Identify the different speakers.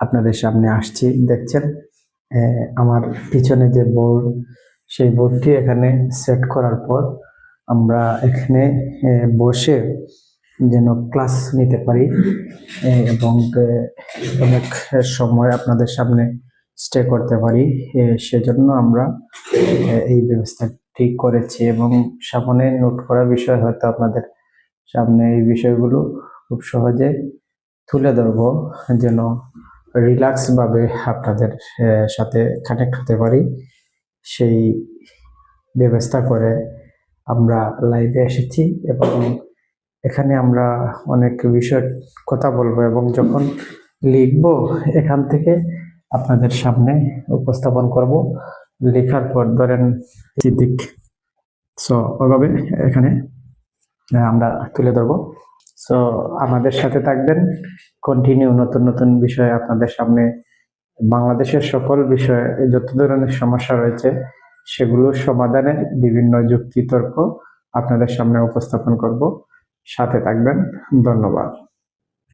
Speaker 1: আপনাদের সামনে আসছি। দেখছেন আমার পিছনে যে বোর্ড, সেই বোর্ডটি এখানে সেট করার পর আমরা এখানে বসে যেন ক্লাস নিতে পারি এবং অনেক সময় আপনাদের সামনে স্টে করতে পারি। সেজন্য আমরা এই ব্যবস্থাটি করেছি এবং সামনে নোট করা বিষয় হয়তো আপনাদের সামনে এই বিষয়গুলো খুব সহজে তুলে ধরবো, যেন রিল্যাক্স ভাবে আপনাদের সাথে কানেক্ট হতে পারি। সেই ব্যবস্থা করে আমরা লাইভে এসেছি এবং এখানে আমরা অনেক বিষয় কথা বলব এবং যখন লিখব এখান থেকে আপনাদের সামনে উপস্থাপন করব। লেখার পর ধরেন দিক। সো ওইভাবে এখানে আমরা তুলে ধরবো। সো আমাদের সাথে থাকবেন। কন্টিনিউ নতুন নতুন বিষয়ে আপনাদের সামনে বাংলাদেশের সকল বিষয়ে যত ধরনের সমস্যা রয়েছে, সেগুলোর সমাধানে বিভিন্ন যুক্তিতর্ক আপনাদের সামনে উপস্থাপন করব। সাথে থাকবেন। ধন্যবাদ।